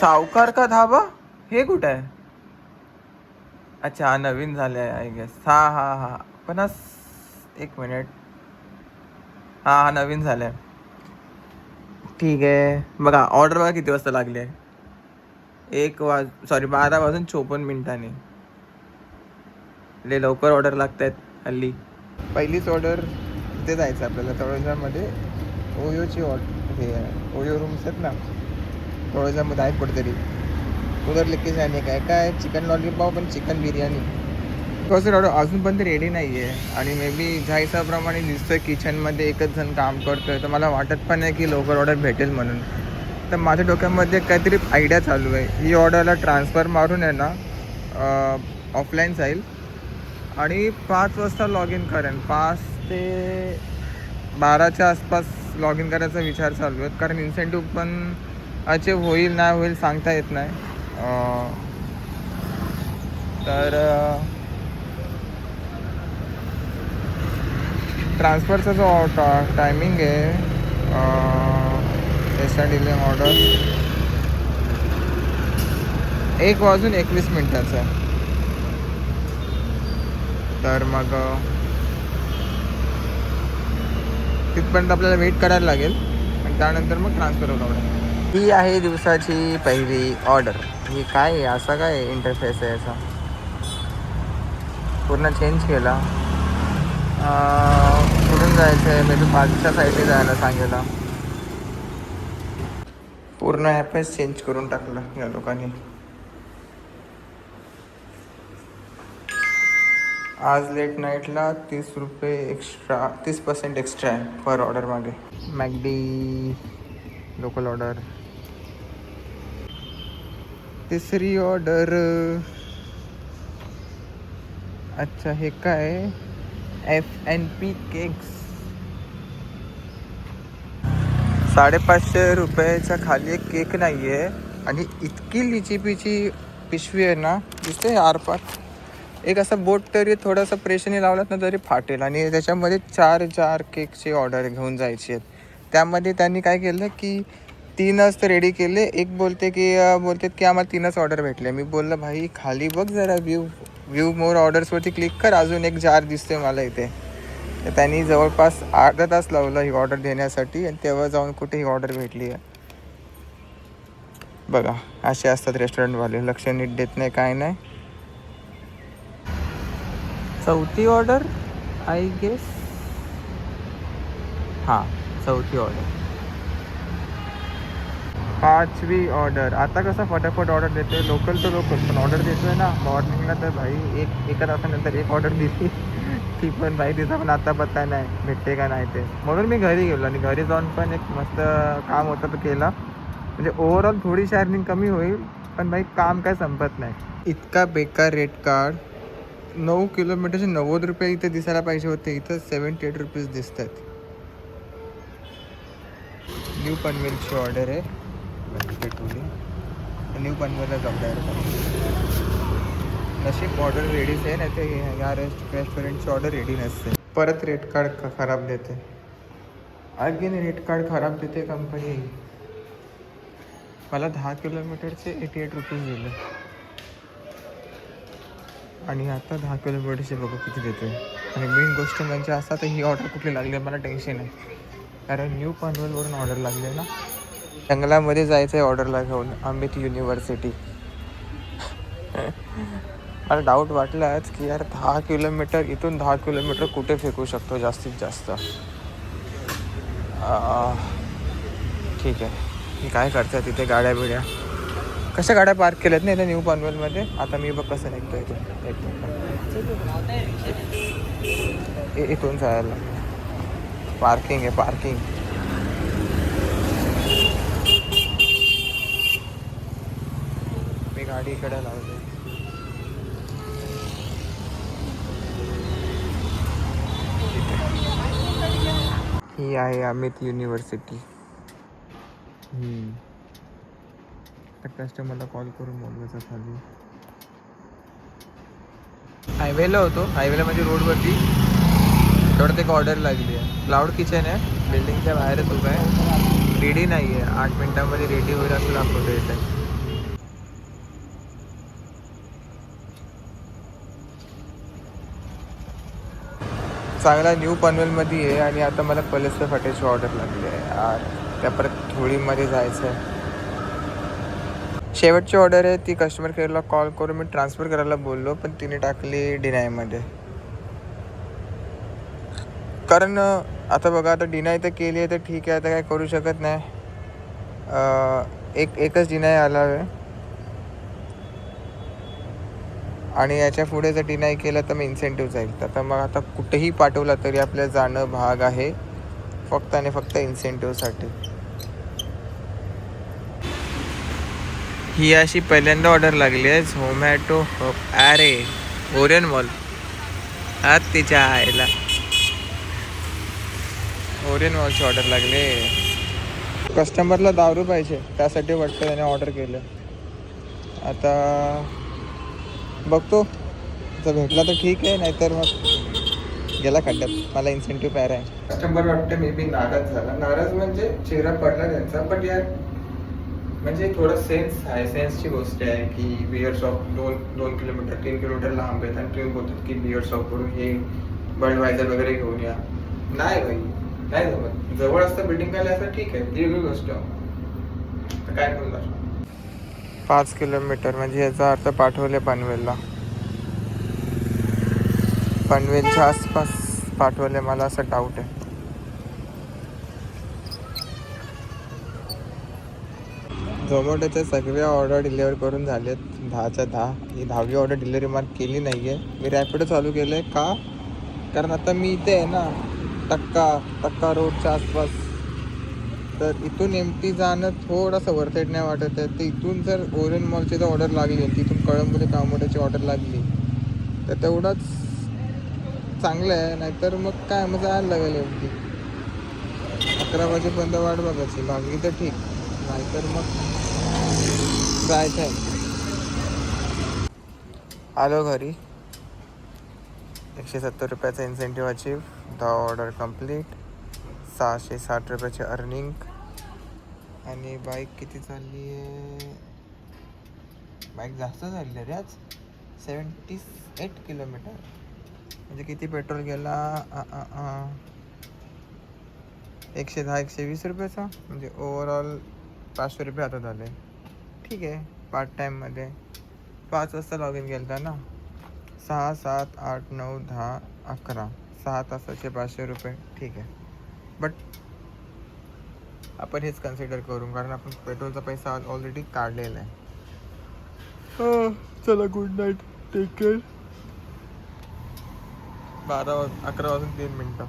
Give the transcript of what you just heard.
सावकार का धाबा? हे कुठं आहे? अच्छा हा नवीन झालं आहे आय गेस हा हा हा. पण हा एक मिनिट हा हा नवीन झालं आहे ठीक आहे. बघा ऑर्डर बघा किती वाजता लागली आहे. एक वाज सॉरी बारा वाजून चोपन्न मिनिटांनी. ले लवकर ऑर्डर लागत आहेत हल्ली. पहिलीच ऑर्डर तिथे जायचं आपल्याला तळोजामध्ये ओयोची ऑर्डर हे आहे ओयो रूम्स आहेत ना. तळोजामध्ये आहे कुठेतरी. उधर लिकेज आणि काय? काय? चिकन लॉलीपॉप आणि चिकन बिर्याणी. कसं ऑर्डर अजून पण ते रेडी नाही आहे आणि मे बी ज्या हिसाप्रमाणे दिसतं किचनमध्ये एकच जण काम करतोय तर मला वाटत पण नाही की लवकर ऑर्डर भेटेल म्हणून. तर माझ्या डोक्यामध्ये काहीतरी आयडिया चालू आहे. ही ऑर्डरला ट्रान्सफर मारून आहे ना ऑफलाईन जाईल. आणि पाच वाजता लॉग इन करेन. पाच ते बाराच्या आसपास लॉग इन करायचा विचार चालू आहे. कारण इन्सेंटिव्ह पण अचीव होईल नाही होईल सांगता येत नाही. तर ट्रान्सफरचा जो टायमिंग आहे एस डिलिंग ऑर्डर. एक वाजून एकवीस मिनिटाचा. आहे तर मग तिथपर्यंत आपल्याला वेट करायला लागेल. आणि त्यानंतर मग ट्रान्सफर होणार ही आहे दिवसाची पहिली ऑर्डर ही काय आहे? असा काय इंटरफेस आहे याचा? पूर्ण चेंज केला. कुठून जायचं आहे म्हणजे पाचच्या साईडने जायला सांगितलं. पूर्ण ॲपच चेंज करून टाकलं या लोकांनी. आज लेट नाईटला तीस रुपये एक्स्ट्रा तीस पर्सेंट एक्स्ट्रा आहे पर ऑर्डर मागे. मॅगडी लोकल ऑर्डर तिसरी ऑर्डर अच्छा हे काय? एफ एन पी केक्स साडेपाचशे रुपयाच्या खाली एक केक नाही आहे आणि इतकी लिचिपीची पिशवी आहे ना दिसते आरपार. एक असं बोट तरी थोडंसं प्रेशरने लावलात ना तरी फाटेल. आणि त्याच्यामध्ये चार चार केकची ऑर्डर घेऊन जायची आहेत. त्यामध्ये त्यांनी काय केलं की तीनच रेडी केले. एक बोलते की बोलतात की आम्हाला तीनच ऑर्डर भेटले. मी बोललं भाई खाली बघ जरा व्ह्यू व्ह्यू मोर ऑर्डर्सवरती क्लिक कर. अजून एक जार दिसतोय मला इथे. तर त्यांनी जवळपास अर्धा तास लावला ही ऑर्डर देण्यासाठी आणि तेव्हा जाऊन कुठे ही ऑर्डर भेटली आहे. बघा असे असतात रेस्टॉरंटवाले लक्ष नीट देत नाही काय नाही. चौथी ऑर्डर आय गेस हां चौथी ऑर्डर पाचवी ऑर्डर आता कसं फटाफट ऑर्डर देतोय. लोकल तर लोकल पण ऑर्डर देतोय ना. मॉर्निंगला तर भाई एक एका तासानंतर एक ऑर्डर दिली. ती पण भाई तिचा पण आता पत्ता नाही. भेटते का नाही ते. म्हणून मी घरी गेलो आणि घरी जाऊन पण एक मस्त काम होतं तो केला. म्हणजे ओव्हरऑल थोडीशी अर्निंग कमी होईल पण भाई काम काय संपत नाही. इतका बेकार रेट कार्ड नऊ किलोमीटरचे नव्वद रुपये इथे दिसायला पाहिजे होते. इथं सेवन्टी एट रुपीज दिसत आहेत न्यू पनवेलची ऑर्डर आहे. पेट्रोलिंग न्यू पनवेलला जाऊ डायरेक्ट नशीब ऑर्डर रेडीच आहे नाही तर या रेस्ट रेस्टॉरंटची ऑर्डर रेडी नसते परत रेट कार्ड ख खराब देते. अगेन रेट कार्ड खराब देते कंपनी मला दहा किलोमीटरचे एटी एट रुपीज दिले. आणि आता दहा किलोमीटरचे बघू किती देते. आणि मेन गोष्ट म्हणजे असा तर ही ऑर्डर कुठली लागली आहे मला टेन्शन आहे. कारण न्यू पनवेलवरून ऑर्डर लागली आहे ना. जंगलामध्ये जायचं आहे ऑर्डरला घेऊन अमित युनिव्हर्सिटी. मला डाऊट वाटलाच की यार दहा किलोमीटर इथून दहा किलोमीटर कुठे फेकू शकतो जास्तीत जास्त? ठीक आहे. मी काय करतात तिथे गाड्या बिड्या? कशा गाड्या पार्क केल्यात ना इथे न्यू पनवेलमध्ये आता मी बघ कसं निघतो इथे. एक इथून जायला. पार्किंग आहे पार्किंग गाडी इकडे लावते ही आहे अमित युनिव्हर्सिटी त्या कस्टमरला कॉल करून बोलवायचा खाली. हायवेला होतो. हायवेला म्हणजे रोडवरती तेवढ्यात एक ऑर्डर लागली आहे. क्लाउड किचन आहे. बिल्डिंगच्या बाहेरच उभं आहे. रेडी नाही आहे आठ मिनिटामध्ये रेडी होईल असं दाखवतो इथे. चांगला न्यू पनवेलमध्ये आहे आणि आता मला पलेसर फाट्याची ऑर्डर लागली आहे. यार त्या परत धुळीमध्ये जायचं आहे. शेवटची ऑर्डर आहे ती कस्टमर केअरला कॉल करून मी ट्रान्सफर करायला बोललो पण तिने टाकली डिनायमध्ये कारण आता बघा आता डिनाय तर केली आहे तर ठीक आहे आता काय करू शकत नाही. एक एकच डिनाय आला आहे. आणि याच्यापुढे जर डिनाय केलं तर मग इन्सेंटिव्ह जाईल. तर मग आता कुठेही पाठवला तरी आपल्या जाणं भाग आहे. फक्त आणि फक्त इन्सेंटिव्हसाठी ही अशी पहिल्यांदा ऑर्डर लागली आहे. झोमॅटो अरे ओरियन मॉल आत तिच्या आईला. ओरियन मॉलची ऑर्डर लागली कस्टमरला दारू पाहिजे. त्यासाठी वाटतं त्याने ऑर्डर केलं. आता बघतो. जर भेटला तर ठीक आहे नाहीतर मग गेला खड्ड्यात. मला इन्सेंटिव्ह पॅर आहे. कस्टमर वाटतं मे बी नाराज झाला. नाराज म्हणजे चेहरा पडला त्यांचा बट यार म्हणजे थोडं सेन्स आहे. सेन्सची गोष्ट आहे की बिअर शॉप दोन दोन किलोमीटर तीन किलोमीटर लांब आहेत आणि तुम्ही बोलतात की बिअर शॉपवरून हे बडवायझर वगैरे घेऊन या. नाही भाई नाही जवळ जवळ असतं बिल्डिंग काय असं ठीक आहे. ती वेगळी गोष्ट. काय करणार पाच किलोमीटर म्हणजे याचा अर्थ पाठवले पनवेलला. पनवेलच्या आसपास पाठवले मला असं डाऊट आहे. झोमॅटोच्या सगळ्या ऑर्डर डिलिव्हर करून झालेत दहाच्या दहा. ही दहावी ऑर्डर डिलिव्हरी मार्क केली नाही आहे मी रॅपिडो चालू केलं आहे का? कारण आता मी इथे आहे ना टक्का टक्का रोडच्या आसपास. तर इथून एम टी जाणं थोडंसं वरतेट नाही वाटत आहे. तर इथून जर ओरियन मॉलची जर ऑर्डर लागली तिथून कळंबोली कामोड्याची ऑर्डर लागली तर तेवढंच चांगलं आहे. नाहीतर मग काय मग जायला लागेल एम टी अकरा वाजेपर्यंत वाट बघायची. लागली तर ठीक. नाहीतर मग जायचं आहे. आलो घरी. एकशे सत्तर रुपयाचा इन्सेंटिव्ह अचीव दहा ऑर्डर कंप्लीट सहाशे साठ रुपयाचे अर्निंग आणि बाईक किती चालली आहे? बाईक जास्त चालली आहे रे आज. सेवन्टी एट किलोमीटर म्हणजे किती पेट्रोल गेला? एकशे दहा एकशे वीस रुपयाचा? म्हणजे ओवरऑल पाचशे रुपये हातात आले ठीक आहे. पार्ट टाईममध्ये पाच वाजता लॉग इन केलं होतं ना? सहा सात आठ नऊ दहा अकरा. सहा तासाचे पाचशे रुपये. ठीक आहे. बट आपण हेच कन्सिडर करू कारण आपण पेट्रोलचा पैसा ऑलरेडी काढलेला आहे. हो चला गुड नाईट टेक केअर बारा वाज अकरा वाजून तीन मिनटं.